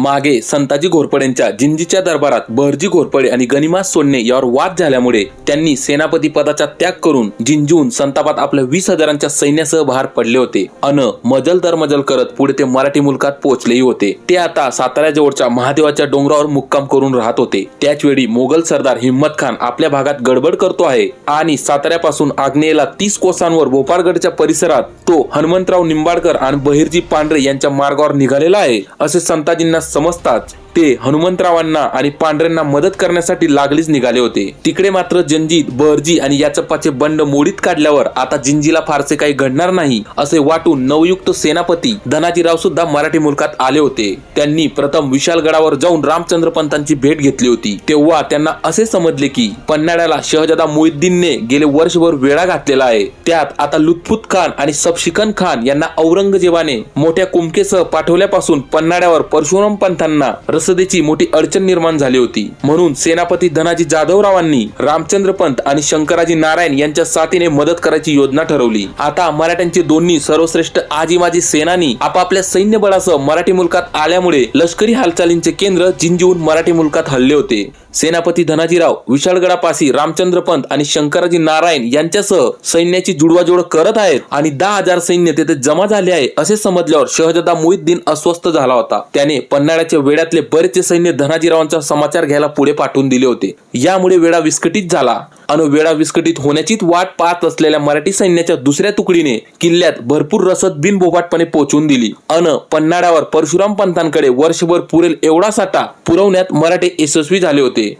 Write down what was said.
मागे संताजी घोरपडेंच्या जिंजीच्या दरबारात बहरजी घोरपडे आणि गनिमास सोडणे यावर वाद झाल्यामुळे त्यांनी सेनापती पदाचा त्याग करून जिंजून संतापात आपल्या वीस हजारांच्या सैन्यासह बाहेर पडले होते. अन मजल दर मजल करत पुढे ते मराठी मुलकात पोहोचलेही होते. ते आता साताऱ्याजवळच्या महादेवाच्या डोंगरावर मुक्काम करून राहत होते. त्याच वेळी मोगल सरदार हिम्मत खान आपल्या भागात गडबड करतो आहे आणि साताऱ्यापासून आग्नेयेला तीस कोसांवर भोपाळगडच्या परिसरात तो हनुमंतराव निंबाळकर आणि बहिर्जी पांढरे यांच्या मार्गावर निघालेला आहे असे संताजींना समजताच ते हनुमंतरावांना आणि पांढऱ्यांना मदत करण्यासाठी लागलीच निघाले होते. तिकडे मात्र जंजीत बहरजी आणि याचप्पाचे बंड मोडीत काढल्यावर आता जिंजीला फारसे काही घडणार नाही असे वाटून नवयुक्त सेनापती धनाजीराव सुद्धा मराठी मुलकात आले होते. त्यांनी प्रथम विशालगडावर जाऊन रामचंद्र पंतांची भेट घेतली होती. तेव्हा त्यांना असे समजले की पन्हाळ्याला शहजादा मोहिद्दीनने गेले वर्षभर वेळा घातलेला आहे. त्यात आता लुत्फुत खान आणि सबशिकन खान यांना औरंगजेबाने मोठ्या कुमकेसह पाठवल्यापासून पन्हाळ्यावर परशुराम पंथांना रसदेची मोठी अडचण निर्माण झाली होती. म्हणून सेनापती धनाजी जाधवरावांनी रामचंद्र पंत आणि शंकराजी नारायण यांच्या साथीने मदत करायची योजना ठरवली. आता मराठ्यांचे दोन्ही सर्वश्रेष्ठ आजी माजी सेनानी आपापल्या सैन्य बळासह मराठी मुलकात आल्यामुळे लष्करी हालचालींचे केंद्र जिंजीवून मराठी मुलकात हल्ले होते. सेनापती धनाजीराव विशाळगडापासी रामचंद्र पंत आणि शंकराजी नारायण यांच्यासह सैन्याची जुडवाजुड करत आहेत आणि दहा हजार सैन्य तेथे जमा झाले आहे असे समजल्यावर शहजादा मुहिद्दीन अस्वस्थ झाला होता. त्याने खंडाळ्याच्या वेड्यातले बरेचसे सैन्य धनाजीरावांचा समाचार घ्यायला पुढे पाठवून दिले होते. यामुळे वेळा विस्कटीत झाला. अन वेळा विस्कटीत होण्याचीच वाट पाहत असलेल्या मराठी सैन्याच्या दुसऱ्या तुकडीने किल्ल्यात भरपूर रसद बिनबोबाटपणे पोहोचवून दिली. अन पन्हाळ्यावर परशुराम पंतांकडे वर्षभर पुरेल एवढा साठा पुरवण्यात मराठे यशस्वी झाले होते.